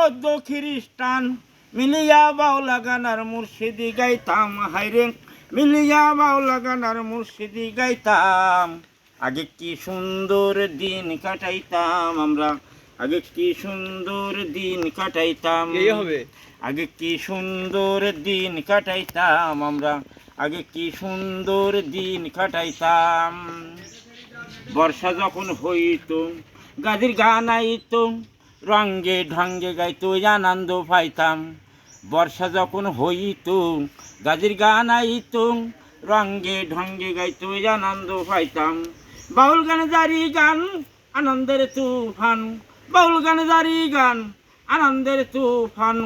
বৌদ্ধ খ্রিস্টান মিলিয়া বাউলা গানার মুর্শিদি গাইতাম হাইরে মিলিয়া বাউলা গানার মুর্শিদি গাইতাম। আগে কি সুন্দর দিন কাটাইতাম আমরা আগে কি সুন্দর দিন কাটাইতাম। হবে? আগে কি সুন্দর দিন কাটাইতাম আমরা আগে কি সুন্দর দিন কাটাইতাম। বর্ষা যখন হইতো গাদির গান আইতো রঙ্গে ঢঙ্গে গাইতো আনন্দ পাইতাম। বর্ষা যখন হইতো গাদির গান আইতো, রঙ্গে ঢঙ্গে গাইতো আনন্দ পাইতাম। বাউল গান জারি গান, আনন্দের তুফান। বাউল গান জারি গান, আনন্দের তুফান।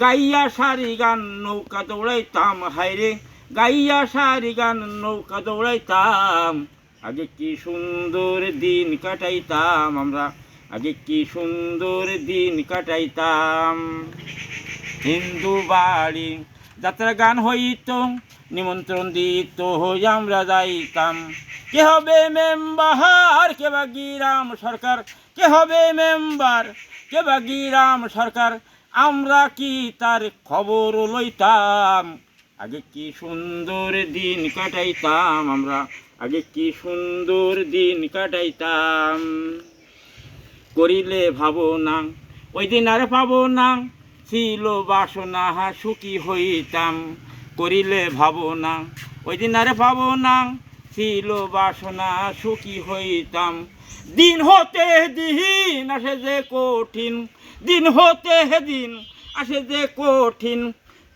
গাইয়া সারি গান, নৌকা দৌড়াইতাম হাইরে গাইয়া সারি গান, নৌকা দৌড়াইতাম। আগে কি সুন্দর দিন কাটাইতাম আমরা। আগে কি সুন্দর দিন কাটাইতাম। হিন্দু বাড়ি যাত্রা গান হইত, নিমন্ত্রণ দিত, হই আমরা যাইতাম। কে হবে মেম্বার? কে বা গিরাম সরকার? কে হবে মেম্বার? কে বা গিরাম সরকার? আমরা কি তার খবর লইতাম? আগে কি সুন্দর দিন কাটাইতাম আমরা? আগে কি সুন্দর দিন কাটাইতাম? করিলে ভাবো না ওই দিন আর পাবো না ছিল বাসনা হা সুখী হইতাম। করিলে ভাবো না ওই দিন আর পাবো না ছিল বাসনা, সুখী হইতাম। দিন হতে দিন আসে যে কঠিন, দিন হতে দিন আসে যে কঠিন।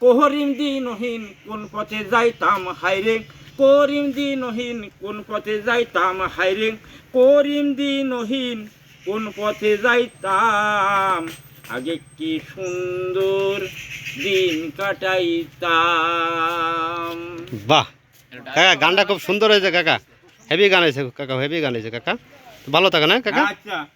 কোহরিম দিনহীন কোন পথে যাইতাম হাইরে করিম দিনহীন কোন পথে যাইতাম হাইরে করিম দিনহীন কোন পথে যাইতাম? আগে কি সুন্দর দিন কাটাইতাম? বাহ। কাকা গানটা খুব সুন্দর হয়েছে কাকা। হেভি গান হয়েছে কাকা হেভি গান হয়েছে কাকা। ভালো থাকে না কাকা? আচ্ছা।